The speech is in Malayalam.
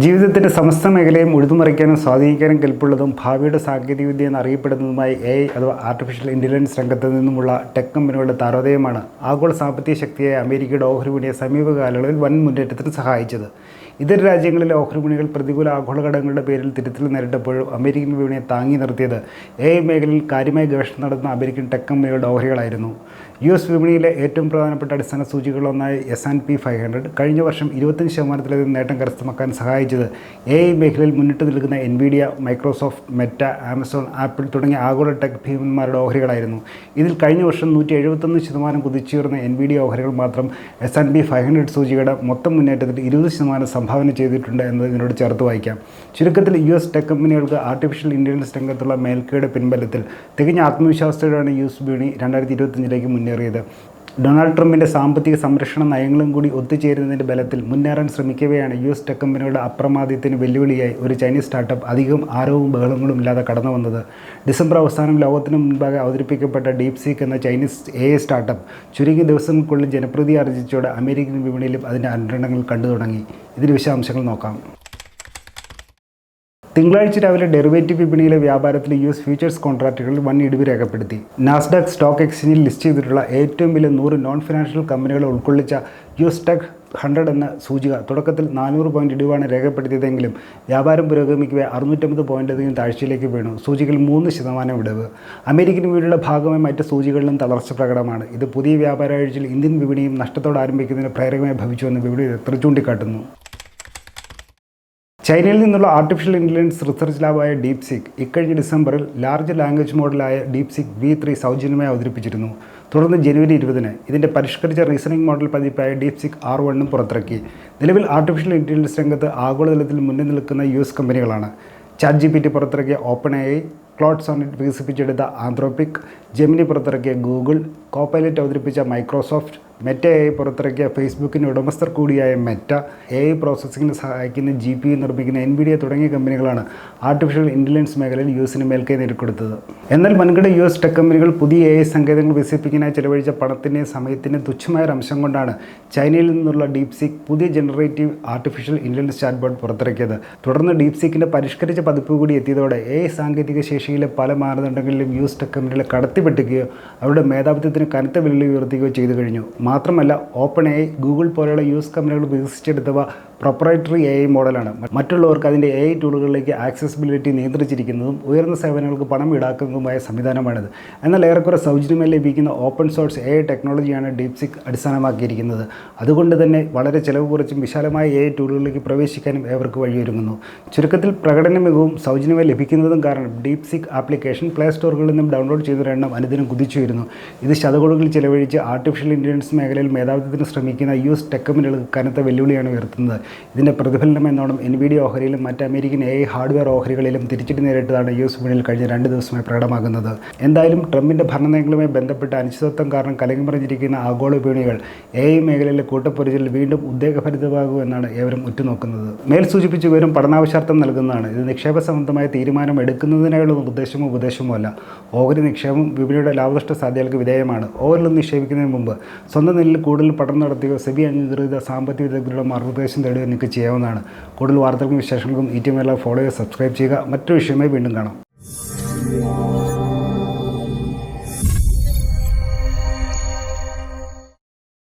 ജീവിതത്തിന്റെ സമസ്ത മേഖലയും ഉഴുതുമറിക്കാനും സ്വാധീനിക്കാനും കെൽപ്പുള്ളതും ഭാവിയുടെ സാങ്കേതികവിദ്യ എന്നറിയപ്പെടുന്നതുമായി എ ഐ അഥവാ ആർട്ടിഫിഷ്യൽ ഇന്റലിജൻസ് രംഗത്ത് നിന്നുമുള്ള ടെക് കമ്പനികളുടെ താരോദയമാണ് ആഗോള സാമ്പത്തിക ശക്തിയായ അമേരിക്കയുടെ ഓഹരി വിപണിയെ സമീപകാലങ്ങളിൽ വൻ മുന്നേറ്റത്തിന് സഹായിച്ചത്. ഇതര രാജ്യങ്ങളിലെ ഓഹരി വിപണികൾ പ്രതികൂല ആഗോള ഘടകങ്ങളുടെ പേരിൽ തിരുത്തൽ നേരിട്ടപ്പോഴും അമേരിക്കൻ വിപണിയെ താങ്ങി നിർത്തിയത് എ ഐ മേഖലയിൽ കാര്യമായ ഗവേഷണം നടത്തുന്ന അമേരിക്കൻ ടെക് കമ്പനികളുടെ ഓഹരികളായിരുന്നു. യു എസ് വിപണിയിലെ ഏറ്റവും പ്രധാനപ്പെട്ട അടിസ്ഥാന സൂചികളൊന്നായ S and P five hundred കഴിഞ്ഞ വർഷം ഇരുപത്തഞ്ച് ശതമാനത്തിലധികം നേട്ടം കരസ്ഥമാക്കാൻ സഹായിച്ചത് എ ഐ മേഖലയിൽ മുന്നിട്ട് നിൽക്കുന്ന Nvidia Microsoft Meta Amazon Apple തുടങ്ങിയ ആഗോള ടെക് ഭീമന്മാരുടെ ഓഹരികളായിരുന്നു. ഇതിൽ കഴിഞ്ഞ വർഷം നൂറ്റി എഴുപത്തൊന്ന് ശതമാനം കുതിച്ചുയർന്ന എൻവിഡിയ ഓഹരികൾ മാത്രം S and P five hundred സൂചികയുടെ മൊത്തം മുന്നേറ്റത്തിൽ ഇരുപത് ശതമാനം സംഭാവന ചെയ്തിട്ടുണ്ട് എന്നത് ഇതിനോട് ചേർത്ത് വായിക്കാം. ചുരുക്കത്തിൽ യു എസ് ടെക് കമ്പനികൾക്ക് ആർട്ടിഫിഷ്യൽ ഇന്റലിജൻസ് രംഗത്തുള്ള മേൽക്കയുടെ പിൻബലത്തിൽ തികഞ്ഞ ആത്മവിശ്വാസത്തോടെയാണ് യു എസ് വിപണി രണ്ടായിരത്തി ഇരുപത്തഞ്ചിലേക്ക് മുന്നേറിയത്. ഡൊണാൾഡ് ട്രംപിന്റെ സാമ്പത്തിക സംരക്ഷണ നയങ്ങളും കൂടി ഒത്തുചേരുന്നതിന്റെ ബലത്തിൽ മുന്നേറാൻ ശ്രമിക്കവെയാണ് യു എസ് ടെക് കമ്പനികളുടെ അപ്രമാദ്യത്തിന് വെല്ലുവിളിയായി ഒരു ചൈനീസ് സ്റ്റാർട്ടപ്പ് അധികം ആരവും ബഹളങ്ങളും ഇല്ലാതെ കടന്നു വന്നത് ഡിസംബർ അവസാനം ലോകത്തിന് മുൻപാകെ അവതരിപ്പിക്കപ്പെട്ട ഡീപ് സീക്ക് എന്ന ചൈനീസ് എ സ്റ്റാർട്ടപ്പ് ചുരുങ്ങിയ ദിവസങ്ങൾക്കുള്ളിൽ ജനപ്രീതി ആർജിച്ചോടെ അമേരിക്കൻ വിപണിയിലും അതിന്റെ അനുരണങ്ങൾ കണ്ടു തുടങ്ങി ഇതിന് വിശദാംശങ്ങൾ നോക്കാം. തിങ്കളാഴ്ച രാവിലെ ഡെറിവേറ്റീവ് വിപണിയിലെ വ്യാപാരത്തിൽ യു എസ് ഫ്യൂച്ചേഴ്സ് കോൺട്രാക്റ്റുകളിൽ വൻ ഇടിവ് രേഖപ്പെടുത്തി. നാസ്ഡാക് സ്റ്റോക്ക് എക്സ്ചേഞ്ചിൽ ലിസ്റ്റ് ചെയ്തിട്ടുള്ള ഏറ്റവും വലിയ നൂറ് നോൺ ഫിനാൻഷ്യൽ കമ്പനികളെ ഉൾക്കൊള്ളിച്ച യു എസ് ടെക് ഹൺഡ്രഡ് എന്ന സൂചിക തുടക്കത്തിൽ നാനൂറ് പോയിന്റ് ഇടിവാണ് രേഖപ്പെടുത്തിയതെങ്കിലും വ്യാപാരം പുരോഗമിക്കവേ അറുന്നൂറ്റമ്പത് പോയിന്റിലധികം താഴ്ചയിലേക്ക് വീണു. സൂചികയിൽ മൂന്ന് ശതമാനം ഇടിവ്. അമേരിക്കൻ വിപണിയുടെ ഭാഗമായി മറ്റ് സൂചികളിലും തളർച്ച പ്രകടമാണ്. ഇത് പുതിയ വ്യാപാരാഴ്ചയിൽ ഇന്ത്യൻ വിപണിയും നഷ്ടത്തോടെ ആരംഭിക്കുന്നതിന് പ്രേരകമായി ഭവിച്ചുവെന്ന് വിപണി ചൂണ്ടിക്കാട്ടുന്നു? ചൈനയിൽ നിന്നുള്ള ആർട്ടിഫിഷ്യൽ ഇന്റലിജൻസ് റിസർച്ച് ലാബായ ഡീപ് സിക് ഇക്കഴിഞ്ഞ ഡിസംബറിൽ ലാർജ് ലാംഗ്വേജ് മോഡലായ ഡീപ് സിക് വി ത്രീ സൗജന്യമായി അവതരിപ്പിച്ചിരുന്നു. തുടർന്ന് ജനുവരി ഇരുപതിന് ഇതിന്റെ പരിഷ്കരിച്ച റീസണിംഗ് മോഡൽ പതിപ്പായ ഡീപ് സിക് ആർ വണ്ണും പുറത്തിറക്കി. നിലവിൽ ആർട്ടിഫിഷ്യൽ ഇന്റലിജൻസ് രംഗത്ത് ആഗോളതലത്തിൽ മുന്നിൽ നിൽക്കുന്ന യു എസ് കമ്പനികളാണ്. ചാറ്റ് ജി പി ടി പുറത്തിറക്കിയ Open A I Claude Sonnet വികസിപ്പിച്ചെടുത്ത ആന്ത്രോപിക് ജെമിനി പുറത്തിറക്കിയ ഗൂഗിൾ കോപ്പൈലറ്റ് അവതരിപ്പിച്ച മൈക്രോസോഫ്റ്റ് മെറ്റ എ പുറത്തിറക്കിയ ഫേസ്ബുക്കിന്റെ ഉടമസ്ഥർ കൂടിയായ മെറ്റ എ ഐ പ്രോസസ്സിംഗിന് സഹായിക്കുന്ന ജി പി നിർമ്മിക്കുന്ന എൻ വി ഡി തുടങ്ങിയ കമ്പനികളാണ് ആർട്ടിഫിഷ്യൽ ഇന്റലിജൻസ് മേഖലയിൽ യു എസിന് മേൽക്കൈ നേടിക്കൊടുത്തത്. എന്നാൽ വൻകിട യു എസ് ടെക് കമ്പനികൾ പുതിയ എ ഐ സങ്കേതങ്ങൾ വികസിപ്പിക്കാനായി ചെലവഴിച്ച പണത്തിന്റെയും സമയത്തിന്റെയും തുച്ഛമായ ഒരു അംശം കൊണ്ടാണ് ചൈനയിൽ നിന്നുള്ള ഡീപ് സീക്ക് പുതിയ ജനറേറ്റീവ് ആർട്ടിഫിഷ്യൽ ഇന്റലിജൻസ് ചാറ്റ്ബോർഡ് പുറത്തിറക്കിയത്. തുടർന്ന് ഡീപ് സീക്കിന്റെ പരിഷ്കരിച്ച പതിപ്പ് കൂടി എത്തിയതോടെ എ ഐ സാങ്കേതിക ശേഷിയിലെ പല മാനദണ്ഡങ്ങളിലും യു എസ് ടെക് കമ്പനികളെ കടത്തിപ്പെട്ടുകയോ അവരുടെ മേധാവിത്വത്തിന് കനത്ത വെല്ലുവിളി ഉയർത്തുകയോ ചെയ്തു കഴിഞ്ഞു. മാത്രമല്ല ഓപ്പൺ എ ഗൂഗിൾ പോലെയുള്ള യൂസ് കമ്പനികൾ വികസിച്ചെടുത്തവ പ്രൊപ്പറേറ്ററി എ ഐ മോഡലാണ്. മറ്റുള്ളവർക്ക് അതിന്റെ എ ഐ ടൂളുകളിലേക്ക് ആക്സസിബിലിറ്റി നിയന്ത്രിച്ചിരിക്കുന്നതും ഉയർന്ന സേവനങ്ങൾക്ക് പണം ഈടാക്കുന്നതുമായ സംവിധാനമാണിത്. എന്നാൽ ഏറെക്കുറെ സൗജന്യമായി ലഭിക്കുന്ന ഓപ്പൺ സോഴ്സ് എ ഐ ടെക്നോളജിയാണ് ഡീപ്സിക് അടിസ്ഥാനമാക്കിയിരിക്കുന്നത്. അതുകൊണ്ട് തന്നെ വളരെ ചിലവ് കുറച്ചും വിശാലമായ എ ഐ ടൂളുകളിലേക്ക് പ്രവേശിക്കാനും ഏവർക്ക് വഴിയൊരുങ്ങുന്നു. ചുരുക്കത്തിൽ പ്രകടന മികവും സൗജന്യമായി ലഭിക്കുന്നതും കാരണം ഡീപ്സിക് ആപ്ലിക്കേഷൻ പ്ലേ സ്റ്റോറുകളിൽ നിന്നും ഡൗൺലോഡ് ചെയ്തൊരെണ്ണം അനുദിനം കുതിച്ചു വരുന്നു ഇത് ശതകോടികൾ ചിലവഴിച്ച് ആർട്ടിഫിഷ്യൽ ഇന്റലിജൻസ് മേഖലയിൽ മേധാവിത്വത്തിന് ശ്രമിക്കുന്ന യു എസ് ടെക് കമ്പനികൾക്ക് കനത്ത വെല്ലുവിളിയാണ് ഉയർത്തുന്നത്. ഇതിന്റെ പ്രതിഫലനം എന്നോണം എൻ വി ഡി ഓഹരിയിലും മറ്റ് അമേരിക്കൻ എ ഹാർഡ്വെയർ ഓഹരികളിലും തിരിച്ചടി നേരിട്ടതാണ് യു എസ് വിപണിയിൽ കഴിഞ്ഞ രണ്ട് ദിവസമായി പ്രകടമാകുന്നത്. എന്തായാലും ട്രംപിന്റെ ഭരണനയങ്ങളുമായി ബന്ധപ്പെട്ട അനിശ്ചിതത്വം കാരണം കലങ്ങി ആഗോള വിപണികൾ എ ഐ മേഖലയിലെ കൂട്ടപ്പൊരിച്ചിൽ വീണ്ടും ഉദ്വേഗഭരിതമാകുമെന്നാണ് ഏവരും ഉറ്റുനോക്കുന്നത്. മേൽ സൂചിപ്പിച്ച വിവരം പഠനാവശ്യാർത്ഥം നൽകുന്നതാണ്. ഇത് നിക്ഷേപ സംബന്ധമായ തീരുമാനം എടുക്കുന്നതിനായുള്ള നിർദ്ദേശമോ ഉപദേശമോ അല്ല. ഓഹരി നിക്ഷേപം വിപണിയുടെ ലാഭനഷ്ട സാധ്യതകൾക്ക് വിധേയമാണ്. ഓഹരിൽ നിക്ഷേപിക്കുന്നതിന് മുമ്പ് സ്വന്തം നിലയിൽ കൂടുതൽ പഠനം നടത്തുകയോ സെബി അംഗീകൃത സാമ്പത്തിക വിദഗ്ധരുടെ മാർഗനിർദ്ദേശം തേടുകയോ നിങ്ങൾക്ക് ചെയ്യാവുന്നതാണ്. കൂടുതൽ വാർത്തകൾക്കും വിശേഷങ്ങൾക്കും ഈ ടി ഫോളോ ചെയ്യുക സബ്സ്ക്രൈബ് ചെയ്യുക. മറ്റൊരു വിഷയമായി വീണ്ടും കാണാം.